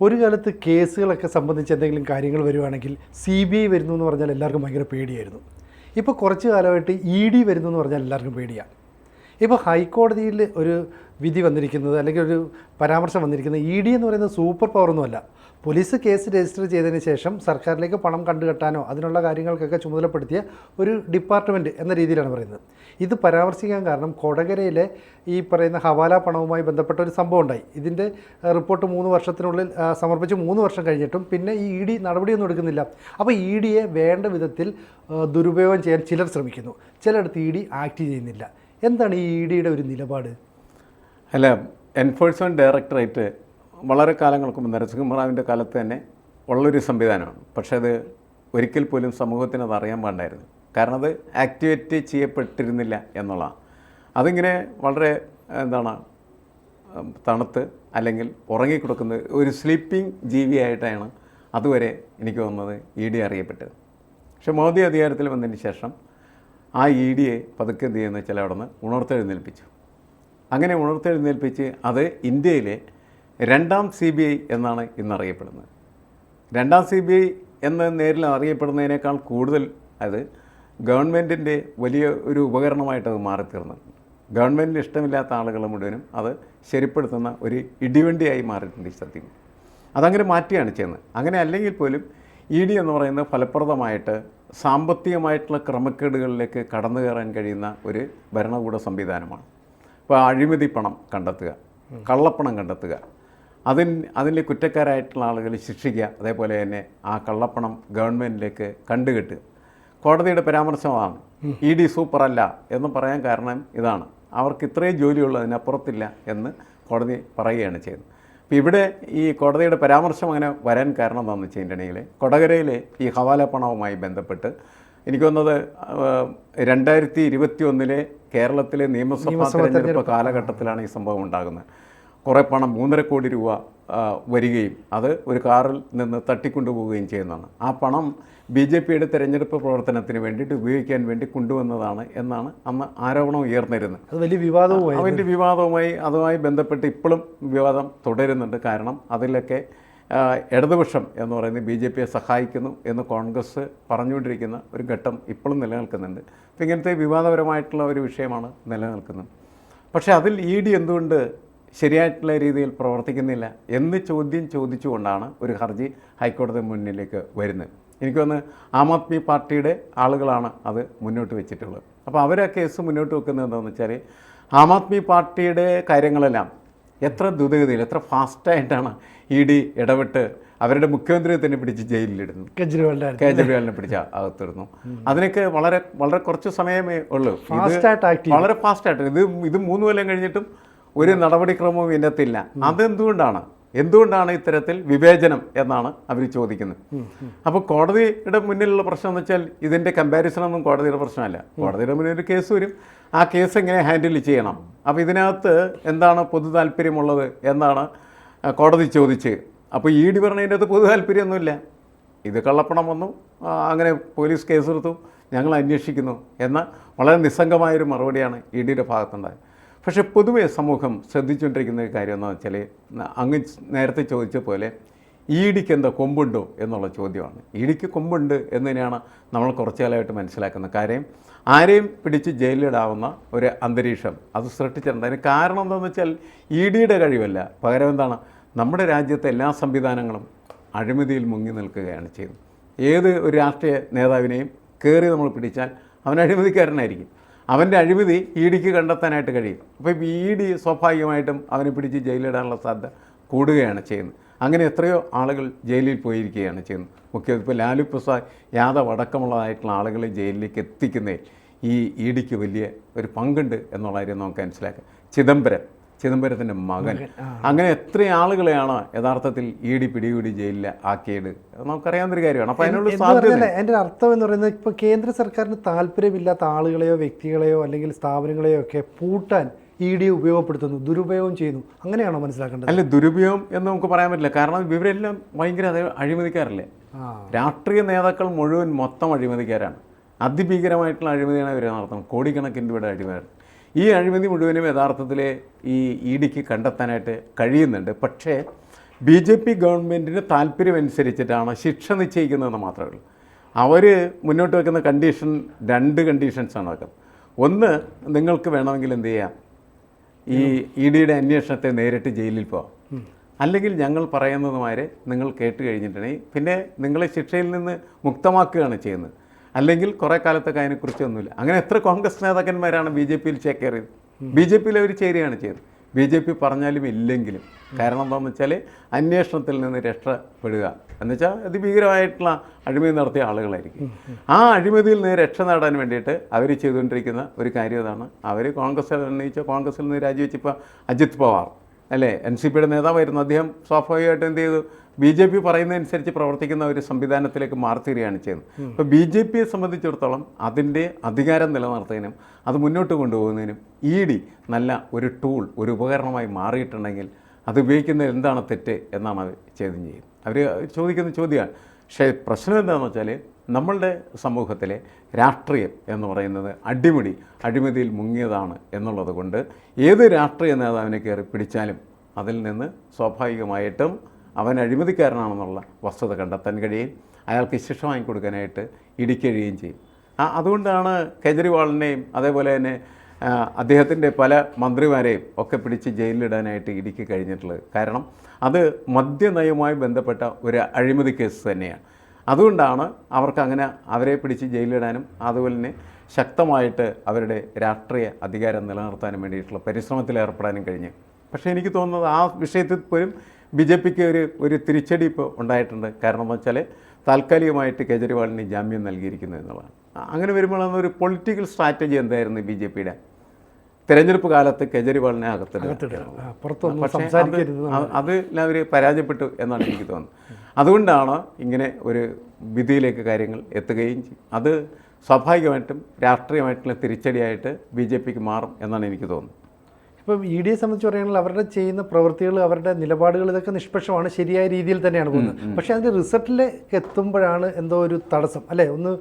ഒരു കാലത്ത് കേസുകളൊക്കെ സംബന്ധിച്ച് എന്തെങ്കിലും കാര്യങ്ങൾ വരുവാണെങ്കിൽ സി ബി ഐ വരുന്നു എന്ന് പറഞ്ഞാൽ എല്ലാവർക്കും ഭയങ്കര പേടിയായിരുന്നു. ഇപ്പോൾ കുറച്ച് കാലമായിട്ട് ഇ ഡി വരുന്നു എന്ന് പറഞ്ഞാൽ എല്ലാവർക്കും പേടിയാണ്. ഇപ്പോൾ ഹൈക്കോടതിയിൽ ഒരു വിധി വന്നിരിക്കുന്നത് അല്ലെങ്കിൽ ഒരു പരാമർശം വന്നിരിക്കുന്നത് ഇ ഡി എന്ന് പറയുന്നത് സൂപ്പർ പവറൊന്നുമല്ല പോലീസ് കേസ് രജിസ്റ്റർ ചെയ്തതിന് ശേഷം സർക്കാരിലേക്ക് പണം കണ്ടുകെട്ടാനോ അതിനുള്ള കാര്യങ്ങൾക്കൊക്കെ ചുമതലപ്പെടുത്തിയ ഒരു ഡിപ്പാർട്ട്മെന്റ് എന്ന രീതിയിലാണ് പറയുന്നത്. ഇത് പരാമർശിക്കാൻ കാരണം കൊടകരയിലെ ഈ പറയുന്ന ഹവാല പണവുമായി ബന്ധപ്പെട്ട ഒരു സംഭവം ഉണ്ടായി. ഇതിന്റെ റിപ്പോർട്ട് മൂന്ന് വർഷത്തിനുള്ളിൽ സമർപ്പിച്ച് മൂന്ന് വർഷം കഴിഞ്ഞിട്ടും പിന്നെ ഈ ഇ ഡി നടപടിയൊന്നും എടുക്കുന്നില്ല. അപ്പോൾ ഇ ഡിയെ വേണ്ട വിധത്തിൽ ദുരുപയോഗം ചെയ്യാൻ ചിലർ ശ്രമിക്കുന്നു. ചിലയിടത്ത് ഇ ഡി ആക്ട് ചെയ്യുന്നില്ല. എന്താണ് ഈ ഇ ഡിയുടെ ഒരു നിലപാട്? അല്ല എൻഫോഴ്സ്മെന്റ് ഡയറക്ടറേറ്റ് വളരെ കാലങ്ങൾക്ക് മുമ്പ് നരസിംഹറാവിന്റെ കാലത്ത് തന്നെ ഉള്ളൊരു സംവിധാനമാണ്. പക്ഷേ അത് ഒരിക്കൽ പോലും സമൂഹത്തിന് അത് അറിയാൻ പാടായിരുന്നു കാരണം അത് ആക്ടിവേറ്റ് ചെയ്യപ്പെട്ടിരുന്നില്ല എന്നുള്ളതാണ്. അതിങ്ങനെ വളരെ എന്താണ് തണുത്ത് അല്ലെങ്കിൽ ഉറങ്ങിക്കൊടുക്കുന്നത് ഒരു സ്ലീപ്പിംഗ് ജീവിയായിട്ടാണ് അതുവരെ എനിക്ക് തോന്നുന്നത് ഇ ഡി അറിയപ്പെട്ടത്. പക്ഷേ മോദി അധികാരത്തിൽ വന്നതിന് ശേഷം ആ ഇ ഡിയെ പതുക്കെ എന്ത് ചെയ്യുന്ന ചില അവിടെ നിന്ന് ഉണർത്തെഴുന്നേൽപ്പിച്ചു. അങ്ങനെ ഉണർത്തെഴുന്നേൽപ്പിച്ച് അത് ഇന്ത്യയിലെ രണ്ടാം സി ബി ഐ എന്നാണ് ഇന്നറിയപ്പെടുന്നത്. രണ്ടാം സി ബി ഐ എന്ന് നേരിൽ അറിയപ്പെടുന്നതിനേക്കാൾ കൂടുതൽ അത് ഗവൺമെന്റിന്റെ വലിയ ഒരു ഉപകരണമായിട്ട് അത് മാറിത്തീർന്നിട്ടുണ്ട് ഗവൺമെന്റിന് ഇഷ്ടമില്ലാത്ത ആളുകൾ മുഴുവനും അത് ശരിപ്പെടുത്തുന്ന ഒരു ഇടിവണ്ടിയായി മാറിയിട്ടുണ്ട് ഈ സത്യം അതങ്ങനെ മാറ്റിയാണ് ചെയ്യുന്നത്. അങ്ങനെ അല്ലെങ്കിൽ പോലും ഇ ഡി എന്ന് പറയുന്നത് ഫലപ്രദമായിട്ട് സാമ്പത്തികമായിട്ടുള്ള ക്രമക്കേടുകളിലേക്ക് കടന്നു കയറാൻ കഴിയുന്ന ഒരു ഭരണകൂട സംവിധാനമാണ്. ഇപ്പോൾ അഴിമതി പണം കണ്ടെത്തുക കള്ളപ്പണം കണ്ടെത്തുക. അതിന് അതിന്റെ കുറ്റക്കാരായിട്ടുള്ള ആളുകൾ ശിക്ഷിക്കുക അതേപോലെ തന്നെ ആ കള്ളപ്പണം ഗവൺമെന്റിലേക്ക് കണ്ടുകെട്ടുക. കോടതിയുടെ പരാമർശമാണ് ഇ ഡി സൂപ്പർ അല്ല എന്ന് പറയാൻ കാരണം ഇതാണ്. അവർക്ക് ഇത്രയും ജോലിയുള്ളൂ അതിനപ്പുറത്തില്ല എന്ന് കോടതി പറയുകയാണ് ചെയ്യുന്നത് അപ്പോൾ ഇവിടെ ഈ കോടതിയുടെ പരാമർശം അങ്ങനെ വരാൻ കാരണം എന്താണെന്ന് വെച്ചിട്ടുണ്ടെങ്കിൽ കൊടകരയിലെ ഈ ഹവാല പണവുമായി ബന്ധപ്പെട്ട് എനിക്ക് തോന്നുന്നത് രണ്ടായിരത്തി ഇരുപത്തി ഒന്നിലെ കേരളത്തിലെ നിയമസഭാ തെരഞ്ഞെടുപ്പ് കാലഘട്ടത്തിലാണ് ഈ സംഭവം ഉണ്ടാകുന്നത്. കുറേ പണം മൂന്നര കോടി രൂപ വരികയും അത് ഒരു കാറിൽ നിന്ന് തട്ടിക്കൊണ്ടുപോവുകയും ചെയ്യുന്നതാണ്. ആ പണം ബി ജെ പിയുടെ തെരഞ്ഞെടുപ്പ് പ്രവർത്തനത്തിന് വേണ്ടിയിട്ട് ഉപയോഗിക്കാൻ വേണ്ടി കൊണ്ടുവന്നതാണ് എന്നാണ് അന്ന് ആരോപണം ഉയർന്നിരുന്നത്. അത് വലിയ വിവാദവുമായി അതിന്റെ വിവാദവുമായി അതുമായി ബന്ധപ്പെട്ട് ഇപ്പോഴും വിവാദം തുടരുന്നുണ്ട്. കാരണം അതിലൊക്കെ ഇടതുപക്ഷം എന്ന് പറയുന്നത് ബി ജെ പിയെ സഹായിക്കുന്നു എന്ന് കോൺഗ്രസ് പറഞ്ഞുകൊണ്ടിരിക്കുന്ന ഒരു ഘട്ടം ഇപ്പോഴും നിലനിൽക്കുന്നുണ്ട്. അപ്പോൾ ഇങ്ങനത്തെ വിവാദപരമായിട്ടുള്ള ഒരു വിഷയമാണ് നിലനിൽക്കുന്നത്. പക്ഷേ അതിൽ ഇ ഡി എന്തുകൊണ്ട് ശരിയായിട്ടുള്ള രീതിയിൽ പ്രവർത്തിക്കുന്നില്ല എന്ന് ചോദ്യം ചോദിച്ചുകൊണ്ടാണ് ഒരു ഹർജി ഹൈക്കോടതി മുന്നിലേക്ക് വരുന്നത്. എനിക്ക് തോന്നുന്നു ആം ആദ്മി പാർട്ടിയുടെ ആളുകളാണ് അത് മുന്നോട്ട് വെച്ചിട്ടുള്ളത്. അപ്പോൾ അവർ കേസ് മുന്നോട്ട് വെക്കുന്നത് എന്താണെന്ന് വെച്ചാൽ ആം ആദ്മി പാർട്ടിയുടെ കാര്യങ്ങളെല്ലാം എത്ര ദ്രുതഗതിയിൽ എത്ര ഫാസ്റ്റായിട്ടാണ് ഇ ഡി ഇടപെട്ട് അവരുടെ മുഖ്യമന്ത്രിയെ തന്നെ പിടിച്ച് ജയിലിലിടുന്നു. കെജ്രിവാളിന്റെ കേജ്രിവാളിനെ പിടിച്ച അകത്തിരുന്നു അതിനൊക്കെ വളരെ വളരെ കുറച്ച് സമയമേ ഉള്ളൂ. വളരെ ഫാസ്റ്റായിട്ട്. ഇത് ഇത് മൂന്ന് കൊല്ലം കഴിഞ്ഞിട്ടും ഒരു നടപടിക്രമവും ഇതിനകത്തില്ല. അതെന്തുകൊണ്ടാണ്? എന്തുകൊണ്ടാണ് ഇത്തരത്തിൽ വിവേചനം എന്നാണ് അവർ ചോദിക്കുന്നത്. അപ്പോൾ കോടതിയുടെ മുന്നിലുള്ള പ്രശ്നം എന്ന് വെച്ചാൽ ഇതിന്റെ കമ്പാരിസണൊന്നും കോടതിയുടെ പ്രശ്നമല്ല. കോടതിയുടെ മുന്നിൽ ഒരു കേസ് വരും. ആ കേസ് എങ്ങനെ ഹാൻഡിൽ ചെയ്യണം? അപ്പോൾ ഇതിനകത്ത് എന്താണ് പൊതു താല്പര്യമുള്ളത് എന്നാണ് കോടതി ചോദിച്ച്. അപ്പോൾ ഇ ഡി പറഞ്ഞതിന്റെ അത് പൊതു താല്പര്യമൊന്നുമില്ല. ഇത് കള്ളപ്പണം വന്നു. അങ്ങനെ പോലീസ് കേസെടുത്തു ഞങ്ങൾ അന്വേഷിക്കുന്നു എന്ന വളരെ നിസ്സംഗമായൊരു മറുപടിയാണ് ഇ ഡിയുടെ ഭാഗത്തുണ്ടായത്. പക്ഷേ പൊതുവേ സമൂഹം ശ്രദ്ധിച്ചുകൊണ്ടിരിക്കുന്ന ഒരു കാര്യം എന്താണെന്ന് വെച്ചാൽ അങ്ങ് നേരത്തെ ചോദിച്ച പോലെ ഇ ഡിക്ക് എന്താ കൊമ്പുണ്ടോ എന്നുള്ള ചോദ്യമാണ്. ഇ ഡിക്ക് കൊമ്പുണ്ട് തന്നെയാണ് നമ്മൾ കുറച്ചു കാലമായിട്ട് മനസ്സിലാക്കുന്നത്. കാര്യം ആരെയും പിടിച്ച് ജയിലിലിടാവുന്ന ഒരു അന്തരീക്ഷം അത് സൃഷ്ടിച്ചിട്ടുണ്ട്. അതിന് കാരണം എന്താണെന്ന് വെച്ചാൽ ഇ ഡിയുടെ കഴിവല്ല. പകരം എന്താണ്? നമ്മുടെ രാജ്യത്തെ എല്ലാ സംവിധാനങ്ങളും അഴിമതിയിൽ മുങ്ങി നിൽക്കുകയാണ് ചെയ്യുന്നത് ഏത് ഒരു രാഷ്ട്രീയ നേതാവിനെയും കയറി നമ്മൾ പിടിച്ചാൽ അവൻ അഴിമതിക്കാരനായിരിക്കും. അവന്റെ അഴിമതി ഇ ഡിക്ക് കണ്ടെത്താനായിട്ട് കഴിയും. അപ്പോൾ ഇ ഡി സ്വാഭാവികമായിട്ടും അവനെ പിടിച്ച് ജയിലിടാനുള്ള സാധ്യത കൂടുകയാണ് ചെയ്യുന്നത്. അങ്ങനെ എത്രയോ ആളുകൾ ജയിലിൽ പോയിരിക്കുകയാണ് ചെയ്യുന്നത്. മുഖ്യ ഇപ്പോൾ ലാലു പ്രസാദ് യാദവ് അടക്കമുള്ളതായിട്ടുള്ള ആളുകളെ ജയിലിലേക്ക് എത്തിക്കുന്നതിൽ ഈ ഇ ഡിക്ക് വലിയ ഒരു പങ്കുണ്ട് എന്നുള്ള കാര്യം നമുക്ക് മനസ്സിലാക്കാം. ചിദംബരം. ചിദംബരത്തിന്റെ മകൻ. അങ്ങനെ എത്ര ആളുകളെയാണ് യഥാർത്ഥത്തിൽ ഇ ഡി പിടികൂടി ജയിലിൽ ആക്കിയത്? നമുക്കറിയാവുന്ന നമുക്കറിയാവുന്നൊരു കാര്യമാണ്. അപ്പോൾ അതിനുള്ള സാധ്യത എന്റെ അർത്ഥം എന്ന് പറയുന്നത് ഇപ്പോൾ കേന്ദ്ര സർക്കാരിന് താല്പര്യമില്ലാത്ത ആളുകളെയോ വ്യക്തികളെയോ അല്ലെങ്കിൽ സ്ഥാപനങ്ങളെയോ ഒക്കെ പൂട്ടാൻ ഇ ഡി ഉപയോഗപ്പെടുത്തുന്നു ദുരുപയോഗം ചെയ്യുന്നു. അങ്ങനെയാണോ മനസ്സിലാക്കേണ്ടത്? അല്ല ദുരുപയോഗം എന്ന് നമുക്ക് പറയാൻ പറ്റില്ല. കാരണം ഇവരെല്ലാം ഭയങ്കര അഴിമതിക്കാരല്ലേ? ആ. രാഷ്ട്രീയ നേതാക്കൾ മുഴുവൻ മൊത്തം അഴിമതിക്കാരാണ്. അതിഭീകരമായിട്ടുള്ള അഴിമതിയാണ് ഇവരെ നടത്തുന്നത്. കോടിക്കണക്കിന് രൂപയുടെ അഴിമതി ഈ അഴിമതി മുഴുവനും യഥാർത്ഥത്തിൽ ഈ ഇ ഡിക്ക് കണ്ടെത്താനായിട്ട് കഴിയുന്നുണ്ട്. പക്ഷേ ബി ജെ പി ഗവൺമെന്റിന് താല്പര്യമനുസരിച്ചിട്ടാണ് ശിക്ഷ നിശ്ചയിക്കുന്നതെന്ന് മാത്രമേ ഉള്ളൂ. അവർ മുന്നോട്ട് വെക്കുന്ന കണ്ടീഷൻ രണ്ട് കണ്ടീഷൻസാണ് വെക്കുന്നത്. ഒന്ന് നിങ്ങൾക്ക് വേണമെങ്കിൽ എന്ത് ചെയ്യാം? ഈ ഇ ഡിയുടെ അന്വേഷണത്തെ നേരിട്ട് ജയിലിൽ പോവാം. അല്ലെങ്കിൽ ഞങ്ങൾ പറയുന്നതുമാരെ നിങ്ങൾ കേട്ട് കഴിഞ്ഞിട്ടുണ്ടെങ്കിൽ പിന്നെ നിങ്ങളെ ശിക്ഷയിൽ നിന്ന് മുക്തമാക്കുകയാണ് ചെയ്യുന്നത്. അല്ലെങ്കിൽ കുറേ കാലത്തൊക്കെ അതിനെക്കുറിച്ചൊന്നുമില്ല അങ്ങനെ എത്ര കോൺഗ്രസ് നേതാക്കന്മാരാണ് ബി ജെ പിയിൽ ചേക്കേറിയത്? ബി ജെ പിയിൽ അവർ ചേരുകയാണ് ചെയ്തത്. ബി ജെ പി പറഞ്ഞാലും ഇല്ലെങ്കിലും. കാരണം എന്താണെന്ന് വെച്ചാൽ അന്വേഷണത്തിൽ നിന്ന് രക്ഷപ്പെടുക. എന്ന് വെച്ചാൽ അതിഭീകരമായിട്ടുള്ള അഴിമതി നടത്തിയ ആളുകളായിരിക്കും. ആ അഴിമതിയിൽ നിന്ന് രക്ഷ നേടാൻ വേണ്ടിയിട്ട് അവർ ചെയ്തുകൊണ്ടിരിക്കുന്ന ഒരു കാര്യം അതാണ്. അവർ കോൺഗ്രസ് ഉന്നയിച്ച കോൺഗ്രസ്സിൽ നിന്ന് രാജിവെച്ചിപ്പോൾ അജിത് പവാർ അല്ലേ? എൻ സി പിയുടെ നേതാവായിരുന്നു. അദ്ദേഹം സ്വാഭാവികമായിട്ടും എന്ത് ചെയ്തു? ബി ജെ പി പറയുന്നതനുസരിച്ച് പ്രവർത്തിക്കുന്ന ഒരു സംവിധാനത്തിലേക്ക് മാറിത്തീരുകയാണ് ചെയ്യുന്നത്. അപ്പോൾ ബി ജെ പിയെ സംബന്ധിച്ചിടത്തോളം അതിന്റെ അധികാരം നിലനിർത്തുന്നതിനും അത് മുന്നോട്ട് കൊണ്ടുപോകുന്നതിനും ഇ ഡി നല്ല ഒരു ടൂൾ ഒരു ഉപകരണമായി മാറിയിട്ടുണ്ടെങ്കിൽ അത് ഉപയോഗിക്കുന്നത് എന്താണ് തെറ്റ് എന്നാണ് അത് ചോദ്യം ചെയ്യുന്നത്. അവർ ചോദിക്കുന്ന ചോദ്യമാണ്. പക്ഷേ പ്രശ്നം എന്താണെന്ന് വെച്ചാൽ നമ്മളുടെ സമൂഹത്തിലെ രാഷ്ട്രീയം എന്ന് പറയുന്നത് അടിമുടി അടിമതിയിൽ മുങ്ങിയതാണ് എന്നുള്ളത് കൊണ്ട് ഏത് രാഷ്ട്രീയ നേതാവിനെ കയറി പിടിച്ചാലും അതിൽ നിന്ന് സ്വാഭാവികമായിട്ടും അവൻ അഴിമതിക്കാരനാണെന്നുള്ള വസ്തുത കണ്ടെത്താൻ കഴിയും. അയാൾക്ക് ശിക്ഷ വാങ്ങിക്കൊടുക്കാനായിട്ട് ഇടിക്കഴിയുകയും ചെയ്യും. അതുകൊണ്ടാണ് കേജ്രിവാളിനെയും അതേപോലെ തന്നെ അദ്ദേഹത്തിന്റെ പല മന്ത്രിമാരെയും ഒക്കെ പിടിച്ച് ജയിലിലിടാനായിട്ട് ഇടുക്കി കഴിഞ്ഞിട്ടുള്ളത്. കാരണം അത് മദ്യനയവുമായി ബന്ധപ്പെട്ട ഒരു അഴിമതി കേസ് തന്നെയാണ്. അതുകൊണ്ടാണ് അവർക്ക് അങ്ങനെ അവരെ പിടിച്ച് ജയിലിലിടാനും അതുപോലെ തന്നെ ശക്തമായിട്ട് അവരുടെ രാഷ്ട്രീയ അധികാരം നിലനിർത്താനും വേണ്ടിയിട്ടുള്ള പരിശ്രമത്തിൽ ഏർപ്പെടാനും കഴിഞ്ഞു. പക്ഷേ എനിക്ക് തോന്നുന്നത് ആ വിഷയത്തിൽ പോലും ബി ജെ പിക്ക് ഒരു ഒരു തിരിച്ചടി ഇപ്പോൾ ഉണ്ടായിട്ടുണ്ട്. കാരണം എന്ന് വെച്ചാൽ താൽക്കാലികമായിട്ട് കേജ്രിവാളിന് ജാമ്യം നൽകിയിരിക്കുന്നു എന്നുള്ളതാണ്. അങ്ങനെ വരുമ്പോഴാണ് ഒരു പൊളിറ്റിക്കൽ സ്ട്രാറ്റജി എന്തായിരുന്നു ബി ജെ പിയുടെ? തെരഞ്ഞെടുപ്പ് കാലത്ത് കേജ്രിവാളിനെ അകത്തിടുക. പക്ഷേ അത് അവർ പരാജയപ്പെട്ടു എന്നാണ് എനിക്ക് തോന്നുന്നത്. അതുകൊണ്ടാണ് ഇങ്ങനെ ഒരു വിധിയിലേക്ക് കാര്യങ്ങൾ എത്തുകയും ചെയ്യും അത് സ്വാഭാവികമായിട്ടും രാഷ്ട്രീയമായിട്ടുള്ള തിരിച്ചടിയായിട്ട് ബി ജെ പിക്ക് മാറും എന്നാണ് എനിക്ക് തോന്നുന്നത്. ഇപ്പം ഇ ഡിയെ സംബന്ധിച്ച് പറയുകയാണെങ്കിൽ അവരുടെ ചെയ്യുന്ന പ്രവൃത്തികൾ അവരുടെ നിലപാടുകൾ ഇതൊക്കെ നിഷ്പക്ഷമാണ് ശരിയായ രീതിയിൽ തന്നെയാണ് പോകുന്നത്. പക്ഷേ അതിന്റെ റിസൾട്ടിലേക്ക് എത്തുമ്പോഴാണ് എന്തോ ഒരു തടസ്സം. അല്ലേ? ഒന്ന്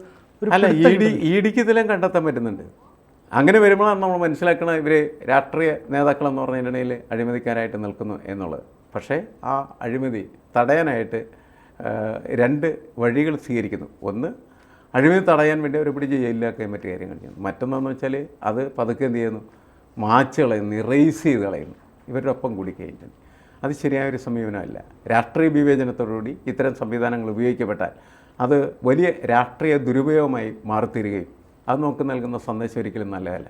അല്ല ഇ ഡി ഇ ഡിക്ക് ഇതിലും കണ്ടെത്താൻ പറ്റുന്നുണ്ട്. അങ്ങനെ വരുമ്പോഴാണ് നമ്മൾ മനസ്സിലാക്കണം ഇവർ രാഷ്ട്രീയ നേതാക്കളെന്ന് പറഞ്ഞിട്ടുണ്ടെങ്കിൽ അഴിമതിക്കാരായിട്ട് നിൽക്കുന്നു എന്നുള്ളത്. പക്ഷേ ആ അഴിമതി തടയാനായിട്ട് രണ്ട് വഴികൾ സ്വീകരിക്കുന്നു. ഒന്ന് അഴിമതി തടയാൻ വേണ്ടി അവർ പിടിച്ച് ജയിലിലാക്കാൻ പറ്റിയ കാര്യങ്ങൾ ചെയ്യുന്നു. മറ്റൊന്നെന്ന് വെച്ചാൽ അത് പതുക്കെ എന്ത് ചെയ്യുന്നു? മാച്ച് കളയുന്നു ഇറേസ് ചെയ്ത് കളയുന്നു ഇവരുടെ ഒപ്പം കൂടി കഴിഞ്ഞു അത് ശരിയായ ഒരു സമീപനമല്ല. രാഷ്ട്രീയ വിവേചനത്തോടുകൂടി ഇത്തരം സംവിധാനങ്ങൾ ഉപയോഗിക്കപ്പെട്ടാൽ അത് വലിയ രാഷ്ട്രീയ ദുരുപയോഗമായി മാറിത്തീരുകയും അത് നമുക്ക് നൽകുന്ന സന്ദേശം ഒരിക്കലും നല്ലതല്ല.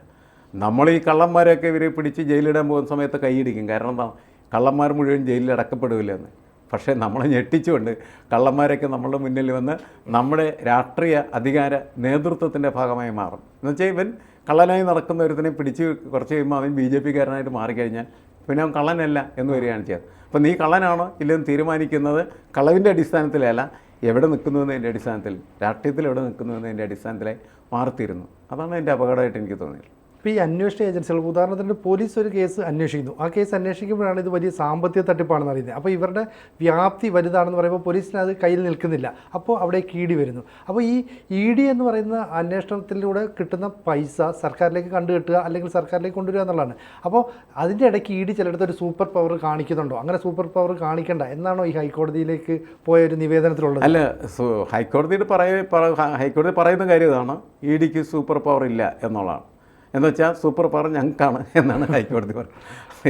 നമ്മൾ ഈ കള്ളന്മാരെയൊക്കെ ഇവരെ പിടിച്ച് ജയിലിടാൻ പോകുന്ന സമയത്ത് കൈയിടിക്കും. കാരണം എന്താ? കള്ളന്മാർ മുഴുവൻ ജയിലിൽ അടക്കപ്പെടില്ലെന്ന് പക്ഷേ നമ്മളെ ഞെട്ടിച്ചുകൊണ്ട് കള്ളന്മാരൊക്കെ നമ്മളുടെ മുന്നിൽ വന്ന് നമ്മുടെ രാഷ്ട്രീയ അധികാര നേതൃത്വത്തിന്റെ ഭാഗമായി മാറും. എന്നുവെച്ചാൽ ഇവൻ കള്ളനായി നടക്കുന്ന ഒരുത്തിനെ പിടിച്ച് കുറച്ച് കഴിയുമ്പോൾ അവൻ ബി ജെ പിക്കാരനായിട്ട് മാറിക്കഴിഞ്ഞാൽ പിന്നെ അവൻ കള്ളനല്ല എന്ന് വരികയാണ് ചെയ്യുന്നത് അപ്പോൾ നീ കള്ളനാണോ ഇല്ലെന്ന് തീരുമാനിക്കുന്നത് കളവിന്റെ അടിസ്ഥാനത്തിലല്ല എവിടെ നിൽക്കുന്നു എന്നതിന്റെ അടിസ്ഥാനത്തിൽ രാഷ്ട്രീയത്തിൽ എവിടെ നിൽക്കുന്നു എന്നതിന്റെ അടിസ്ഥാനത്തിലായി മാറിത്തീരുന്നു. അതാണ് എന്റെ അപകടമായിട്ട് എനിക്ക് തോന്നിയത് ഇപ്പോൾ ഈ അന്വേഷണ ഏജൻസികൾ. ഉദാഹരണത്തിന് പോലീസ് ഒരു കേസ് അന്വേഷിക്കുന്നു. ആ കേസ് അന്വേഷിക്കുമ്പോഴാണ് ഇത് വലിയ സാമ്പത്തിക തട്ടിപ്പാണെന്ന് അറിയുന്നത്. അപ്പോൾ ഇവരുടെ വ്യാപ്തി വലുതാണെന്ന് പറയുമ്പോൾ പോലീസിന് അത് കയ്യിൽ നിൽക്കുന്നില്ല. അപ്പോൾ അവിടെ കീടി വരുന്നു. അപ്പോൾ ഈ ഇ ഡി എന്ന് പറയുന്ന അന്വേഷണത്തിലൂടെ കിട്ടുന്ന പൈസ സർക്കാരിലേക്ക് കണ്ടുകെട്ടുക അല്ലെങ്കിൽ സർക്കാരിലേക്ക് കൊണ്ടുവരിക എന്നുള്ളതാണ്. അപ്പോൾ അതിന്റെ ഇടയ്ക്ക് ഇ ഡി ചിലയിടത്ത് ഒരു സൂപ്പർ പവർ കാണിക്കുന്നുണ്ടോ? അങ്ങനെ സൂപ്പർ പവർ കാണിക്കണ്ട. എന്നാണോ ഈ ഹൈക്കോടതിയിലേക്ക് പോയ ഒരു നിവേദനത്തിലുള്ളത്? അല്ല ഹൈക്കോടതിയുടെ പറയ പറ- ഹൈക്കോടതി പറയുന്ന കാര്യം ഇതാണ്. ഇ ഡിക്ക് സൂപ്പർ പവർ ഇല്ല എന്നുള്ളതാണ്. എന്ന് വെച്ചാൽ സൂപ്പർ പവർ ഞങ്ങൾക്കാണ് എന്നാണ് ഹൈക്കോടതി പറയുന്നത്.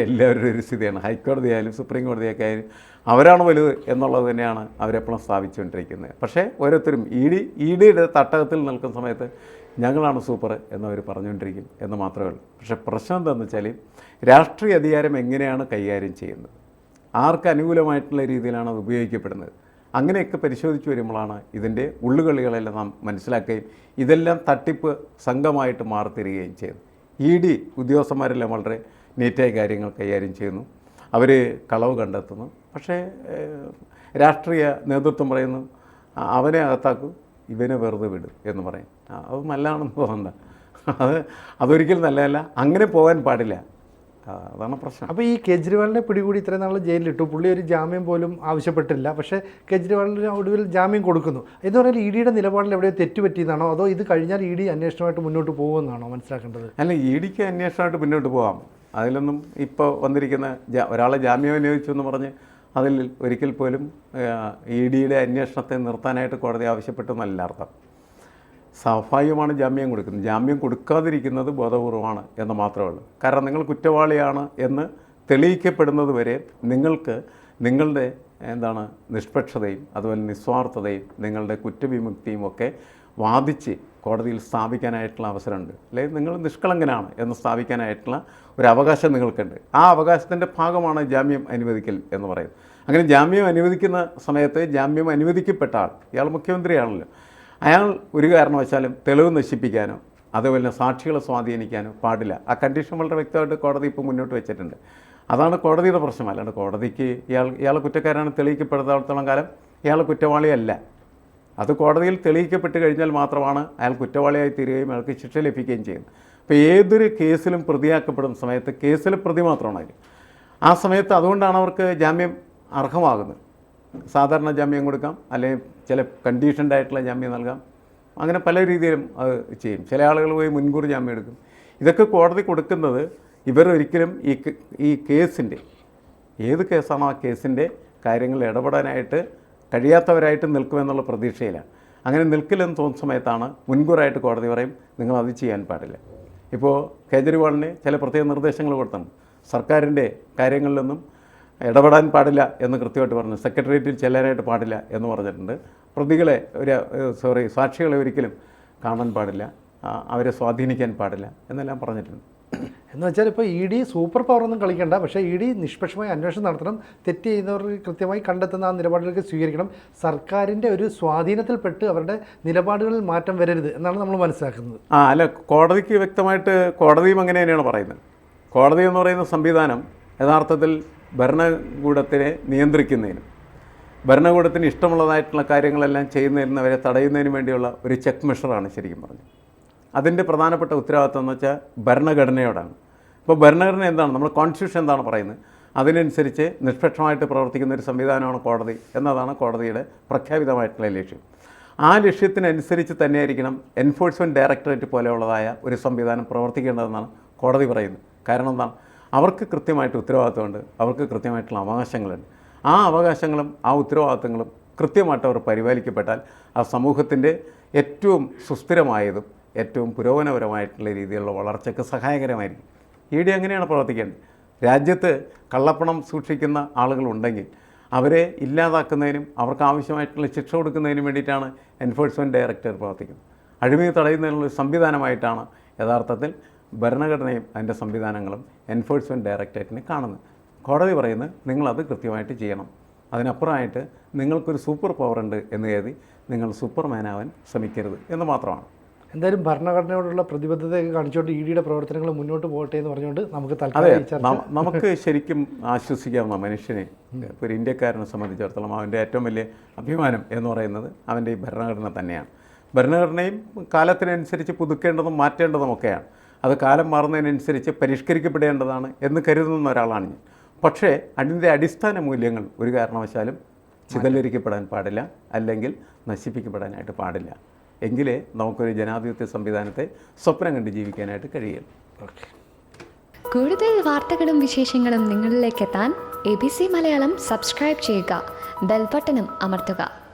എല്ലാവരുടെ ഒരു സ്ഥിതിയാണ്. ഹൈക്കോടതി ആയാലും സുപ്രീം കോടതിയൊക്കെ ആയാലും അവരാണ് വലുത് എന്നുള്ളത് തന്നെയാണ് അവരെപ്പോഴും സ്ഥാപിച്ചുകൊണ്ടിരിക്കുന്നത്. പക്ഷേ ഓരോരുത്തരും ഇ ഡി ഇ ഡിയുടെ തട്ടകത്തിൽ നിൽക്കുന്ന സമയത്ത് ഞങ്ങളാണ് സൂപ്പർ എന്നവർ പറഞ്ഞുകൊണ്ടിരിക്കും എന്ന് മാത്രമേ ഉള്ളൂ. പക്ഷേ പ്രശ്നം എന്താണെന്ന് വെച്ചാൽ രാഷ്ട്രീയ അധികാരം എങ്ങനെയാണ് കൈകാര്യം ചെയ്യുന്നത്? ആർക്ക് അനുകൂലമായിട്ടുള്ള രീതിയിലാണ് അത് ഉപയോഗിക്കപ്പെടുന്നത്? അങ്ങനെയൊക്കെ പരിശോധിച്ച് വരുമ്പോഴാണ് ഇതിന്റെ ഉള്ളുകളികളെല്ലാം നാം മനസ്സിലാക്കുകയും ഇതെല്ലാം തട്ടിപ്പ് സംഘമായിട്ട് മാറിത്തരികയും ചെയ്തു ഇ ഡി ഉദ്യോഗസ്ഥന്മാരെല്ലാം വളരെ നീറ്റായ കാര്യങ്ങൾ കൈകാര്യം ചെയ്യുന്നു. അവർ കളവ് കണ്ടെത്തുന്നു. പക്ഷേ രാഷ്ട്രീയ നേതൃത്വം പറയുന്നു അവനെ അകത്താക്കും ഇവനെ വെറുതെ വിടും എന്ന് പറയും. അത് നല്ലതാണെന്ന് തോന്നണ്ട അത് അതൊരിക്കലും നല്ലതല്ല. അങ്ങനെ പോകാൻ പാടില്ല. അതാണ് പ്രശ്നം. അപ്പോൾ ഈ കേജ്രിവാളിനെ പിടികൂടി ഇത്രയും നാൾ ജയിലിലിട്ടു. പുള്ളി ഒരു ജാമ്യം പോലും ആവശ്യപ്പെട്ടില്ല. പക്ഷേ കേജ്രിവാളിന് ഒടുവിൽ ജാമ്യം കൊടുക്കുന്നു. എന്ന് പറഞ്ഞാൽ ഇ ഡിയുടെ നിലപാടിൽ എവിടെയോ തെറ്റുപറ്റിയതാണോ അതോ ഇത് കഴിഞ്ഞാൽ ഇ ഡി അന്വേഷണമായിട്ട് മുന്നോട്ട് പോകുമെന്നാണോ മനസ്സിലാക്കേണ്ടത്? അല്ല ഇ ഡിക്ക് അന്വേഷണമായിട്ട് മുന്നോട്ട് പോകാം അതിലൊന്നും ഇപ്പോൾ വന്നിരിക്കുന്ന ഒരാളെ ജാമ്യം അനുവദിച്ചു എന്ന് പറഞ്ഞ് അതിൽ ഒരിക്കൽ പോലും ഇ ഡിയുടെ അന്വേഷണത്തെ നിർത്താനായിട്ട് കോടതി ആവശ്യപ്പെട്ടെന്നല്ല അർത്ഥം. സ്വാഭാവികമാണ് ജാമ്യം കൊടുക്കുന്നത്. ജാമ്യം കൊടുക്കാതിരിക്കുന്നത് ബോധപൂർവമാണ് എന്ന് മാത്രമേ ഉള്ളൂ. കാരണം നിങ്ങൾ കുറ്റവാളിയാണ് എന്ന് തെളിയിക്കപ്പെടുന്നത് വരെ നിങ്ങൾക്ക് നിങ്ങളുടെ എന്താണ് നിഷ്പക്ഷതയും അതുപോലെ നിസ്വാർത്ഥതയും നിങ്ങളുടെ കുറ്റവിമുക്തിയും ഒക്കെ വാദിച്ച് കോടതിയിൽ സ്ഥാപിക്കാനായിട്ടുള്ള അവസരമുണ്ട്. അല്ലെങ്കിൽ നിങ്ങൾ നിഷ്കളങ്കനാണ് എന്ന് സ്ഥാപിക്കാനായിട്ടുള്ള ഒരു അവകാശം നിങ്ങൾക്കുണ്ട്. ആ അവകാശത്തിന്റെ ഭാഗമാണ് ജാമ്യം അനുവദിക്കൽ എന്ന് പറയുന്നത്. അങ്ങനെ ജാമ്യം അനുവദിക്കുന്ന സമയത്ത് ജാമ്യം അനുവദിക്കപ്പെട്ട ആൾ ഇയാൾ മുഖ്യമന്ത്രിയാണല്ലോ. അയാൾ ഒരു കാരണവശാലും തെളിവ് നശിപ്പിക്കാനോ അതുപോലെ സാക്ഷികളെ സ്വാധീനിക്കാനോ പാടില്ല. ആ കണ്ടീഷൻ വളരെ വ്യക്തമായിട്ട് കോടതി ഇപ്പോൾ മുന്നോട്ട് വെച്ചിട്ടുണ്ട്. അതാണ് കോടതിയുടെ പ്രശ്നം. അല്ലാണ്ട് കോടതിക്ക് ഇയാൾ ഇയാൾ കുറ്റക്കാരാണ് തെളിയിക്കപ്പെടുന്നിടത്തോളം കാലം ഇയാൾ കുറ്റവാളിയല്ല. അത് കോടതിയിൽ തെളിയിക്കപ്പെട്ട് കഴിഞ്ഞാൽ മാത്രമാണ് അയാൾ കുറ്റവാളിയായി തീരുകയും അയാൾക്ക് ശിക്ഷ ലഭിക്കുകയും ചെയ്യുന്നത്. അപ്പോൾ ഏതൊരു കേസിലും പ്രതിയാക്കപ്പെടുന്ന സമയത്ത് കേസിലെ പ്രതി മാത്രമാണ് ആ സമയത്ത് അതുകൊണ്ടാണ് അവർക്ക് ജാമ്യം അർഹമാകുന്നത്. സാധാരണ ജാമ്യം കൊടുക്കാം അല്ലെങ്കിൽ ചില കണ്ടീഷൻഡ് ആയിട്ടുള്ള ജാമ്യം നൽകാം. അങ്ങനെ പല രീതിയിലും അത് ചെയ്യും. ചില ആളുകൾ പോയി മുൻകൂർ ജാമ്യം എടുക്കും. ഇതൊക്കെ കോടതി കൊടുക്കുന്നത് ഇവർ ഒരിക്കലും ഈ ഈ കേസിന്റെ ഏത് കേസാണോ ആ കേസിന്റെ കാര്യങ്ങളിൽ ഇടപെടാനായിട്ട് കഴിയാത്തവരായിട്ട് നിൽക്കുമെന്നുള്ള പ്രതീക്ഷയിലാണ്. അങ്ങനെ നിൽക്കില്ലെന്ന് തോന്നുന്ന സമയത്താണ് മുൻകൂറായിട്ട് കോടതി പറയും നിങ്ങൾ അത് ചെയ്യാൻ പാടില്ല. ഇപ്പോൾ കേജ്രിവാളിന് ചില പ്രത്യേക നിർദ്ദേശങ്ങൾ കൊടുത്തു സർക്കാരിന്റെ കാര്യങ്ങളിലൊന്നും ഇടപെടാൻ പാടില്ല എന്ന് കൃത്യമായിട്ട് പറഞ്ഞു. സെക്രട്ടേറിയറ്റിൽ ചെല്ലാനായിട്ട് പാടില്ല എന്ന് പറഞ്ഞിട്ടുണ്ട്. പ്രതികളെ ഒരു സോറി സാക്ഷികളെ ഒരിക്കലും കാണാൻ പാടില്ല അവരെ സ്വാധീനിക്കാൻ പാടില്ല എന്നെല്ലാം പറഞ്ഞിട്ടുണ്ട്. എന്ന് വെച്ചാൽ ഇപ്പോൾ ഇ ഡി സൂപ്പർ പവറൊന്നും ഒന്നും കളിക്കണ്ട പക്ഷേ ഇ ഡി നിഷ്പക്ഷമായി അന്വേഷണം നടത്തണം തെറ്റ് ചെയ്യുന്നവർ കൃത്യമായി കണ്ടെത്തുന്ന ആ നിലപാടുകളൊക്കെ സ്വീകരിക്കണം സർക്കാരിന്റെ ഒരു സ്വാധീനത്തിൽപ്പെട്ട് അവരുടെ നിലപാടുകളിൽ മാറ്റം വരരുത് എന്നാണ് നമ്മൾ മനസ്സിലാക്കുന്നത്. ആ അല്ല കോടതിക്ക് വ്യക്തമായിട്ട് കോടതിയും അങ്ങനെ തന്നെയാണ് പറയുന്നത്. കോടതി എന്ന് പറയുന്ന സംവിധാനം യഥാർത്ഥത്തിൽ ഭരണകൂടത്തിനെ നിയന്ത്രിക്കുന്നതിനും ഭരണകൂടത്തിന് ഇഷ്ടമുള്ളതായിട്ടുള്ള കാര്യങ്ങളെല്ലാം ചെയ്യുന്നതിന് അവരെ തടയുന്നതിനും വേണ്ടിയുള്ള ഒരു ചെക്ക് മെഷറാണ് ശരിക്കും പറഞ്ഞു അതിന്റെ പ്രധാനപ്പെട്ട ഉത്തരവാദിത്വം എന്ന് വെച്ചാൽ ഭരണഘടനയോടാണ്. ഇപ്പോൾ ഭരണഘടന എന്താണ്? നമ്മൾ കോൺസ്റ്റിറ്റ്യൂഷൻ എന്താണ് പറയുന്നത്? അതിനനുസരിച്ച് നിഷ്പക്ഷമായിട്ട് പ്രവർത്തിക്കുന്ന ഒരു സംവിധാനമാണ് കോടതി എന്നതാണ് കോടതിയുടെ പ്രഖ്യാപിതമായിട്ടുള്ള ലക്ഷ്യം. ആ ലക്ഷ്യത്തിനനുസരിച്ച് തന്നെയായിരിക്കണം എൻഫോഴ്സ്മെന്റ് ഡയറക്ടറേറ്റ് പോലെയുള്ളതായ ഒരു സംവിധാനം പ്രവർത്തിക്കേണ്ടതെന്നാണ് കോടതി പറയുന്നത്. കാരണം എന്താണ്? അവർക്ക് കൃത്യമായിട്ട് ഉത്തരവാദിത്തമുണ്ട് അവർക്ക് കൃത്യമായിട്ടുള്ള അവകാശങ്ങളുണ്ട്. ആ അവകാശങ്ങളും ആ ഉത്തരവാദിത്തങ്ങളും കൃത്യമായിട്ട് അവർ പരിപാലിക്കപ്പെട്ടാൽ ആ സമൂഹത്തിന്റെ ഏറ്റവും സുസ്ഥിരമായതും ഏറ്റവും പുരോഗമനപരമായിട്ടുള്ള രീതിയിലുള്ള വളർച്ചയ്ക്ക് സഹായകരമായിരിക്കും. ഇ ഡി അങ്ങനെയാണ് പ്രവർത്തിക്കേണ്ടത്? രാജ്യത്ത് കള്ളപ്പണം സൂക്ഷിക്കുന്ന ആളുകളുണ്ടെങ്കിൽ അവരെ ഇല്ലാതാക്കുന്നതിനും അവർക്ക് ആവശ്യമായിട്ടുള്ള ശിക്ഷ കൊടുക്കുന്നതിനും വേണ്ടിയിട്ടാണ് എൻഫോഴ്സ്മെന്റ് ഡയറക്ടർ പ്രവർത്തിക്കുന്നത്. അഴിമതി തടയുന്നതിനുള്ള സംവിധാനമായിട്ടാണ് യഥാർത്ഥത്തിൽ ഭരണഘടനയും അതിന്റെ സംവിധാനങ്ങളും എൻഫോഴ്സ്മെന്റ് ഡയറക്ടറേറ്റിനെ കാണുന്നത് കോടതി പറയുന്നത് നിങ്ങളത് കൃത്യമായിട്ട് ചെയ്യണം. അതിനപ്പുറമായിട്ട് നിങ്ങൾക്കൊരു സൂപ്പർ പവർ ഉണ്ട് എന്ന് കരുതി നിങ്ങൾ സൂപ്പർമാനാവാൻ ശ്രമിക്കരുത് എന്ന് മാത്രമാണ്. എന്തായാലും ഭരണഘടനയോടുള്ള പ്രതിബദ്ധതയൊക്കെ കാണിച്ചുകൊണ്ട് ഇ ഡിയുടെ പ്രവർത്തനങ്ങൾ മുന്നോട്ട് പോകട്ടെ എന്ന് പറഞ്ഞുകൊണ്ട് നമുക്ക് അതെ നമുക്ക് ശരിക്കും ആശ്വസിക്കാവുന്ന മനുഷ്യനെ ഒരു ഇന്ത്യക്കാരനെ സംബന്ധിച്ചിടത്തോളം അവന്റെ ഏറ്റവും വലിയ അഭിമാനം എന്ന് പറയുന്നത് അവന്റെ ഈ ഭരണഘടന തന്നെയാണ്. ഭരണഘടനയും കാലത്തിനനുസരിച്ച് പുതുക്കേണ്ടതും മാറ്റേണ്ടതും ഒക്കെയാണ് അത് കാലം മാറുന്നതിനനുസരിച്ച് പരിഷ്കരിക്കപ്പെടേണ്ടതാണ് എന്ന് കരുതുന്ന ഒരാളാണ് ഞാൻ. പക്ഷേ അതിന്റെ അടിസ്ഥാന മൂല്യങ്ങൾ ഒരു കാരണവശാലും ചിതലരിക്കപ്പെടാൻ പാടില്ല അല്ലെങ്കിൽ നശിപ്പിക്കപ്പെടാനായിട്ട് പാടില്ല. എങ്കിലേ നമുക്കൊരു ജനാധിപത്യ സംവിധാനത്തെ സ്വപ്നം കണ്ട് ജീവിക്കാനായിട്ട് കഴിയുള്ളൂ ഓക്കെ. കൂടുതൽ വാർത്തകളും വിശേഷങ്ങളും നിങ്ങളിലേക്ക് എത്താൻ A B C Malayalam subscribe ചെയ്യുക ബെൽബട്ടനും അമർത്തുക.